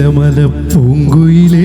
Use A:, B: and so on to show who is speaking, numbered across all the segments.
A: നീലമല പൂങ്കുയിലേ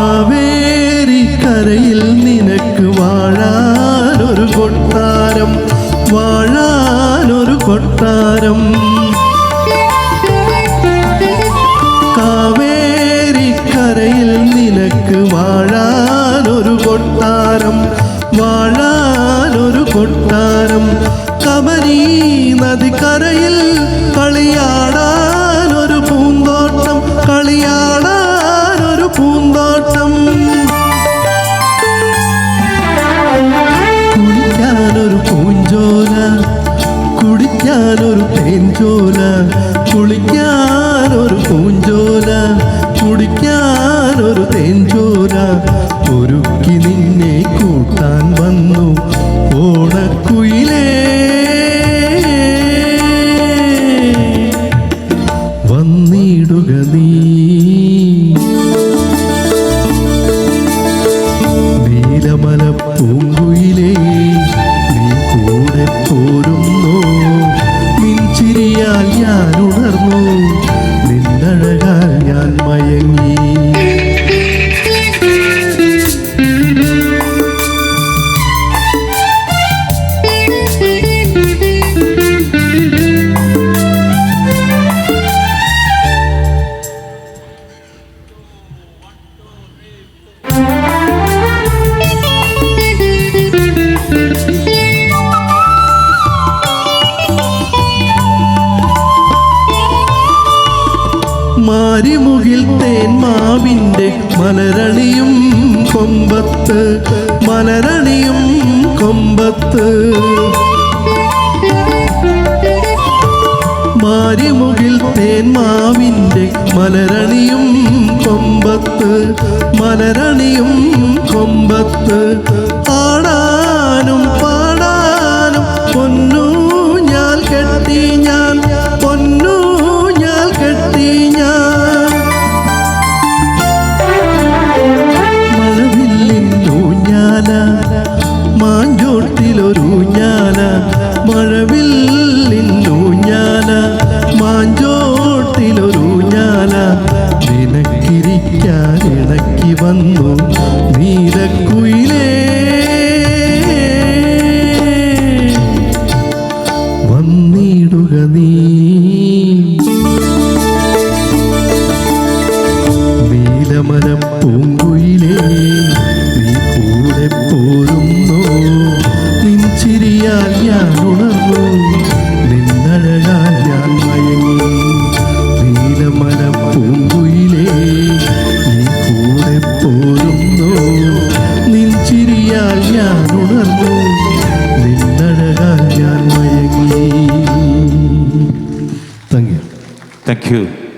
A: കാവേരി കരയിൽ നിനക്ക് വാഴാനൊരു കൊട്ടാരം വാഴാനൊരു കൊട്ടാരം. പൂഞ്ചോല കുടിക്കാനൊരു തേൻചോല കുളിക്കാനൊരു പൂഞ്ചോല കുടിക്കാനൊരു തേൻചോല ഒരുക്കി നിന്നെ കൂട്ടാൻ മാരിമുകിൽ തേന്മാവിന്റെ മലരണിയും കൊമ്പത്ത് മലരണിയും കൊമ്പത്ത്. മാരിമുകിൽ തേന്മാവിന്റെ മലരണിയും കൊമ്പത്ത് മലരണിയും കൊമ്പത്ത്. ആടാനും ചിരിയാൽ ഞാൻ ഉണർന്നു. നിന്നഴകാൽ ഞാൻ മയങ്ങി. നീലമല പൂങ്കുയിലേ നീ കൂടെ പോരുന്നു. നിൻ ചിരിയാൽ ഞാൻ ഉണർന്നു. നിന്നഴകാൽ ഞാൻ മയങ്ങി.
B: Thank you.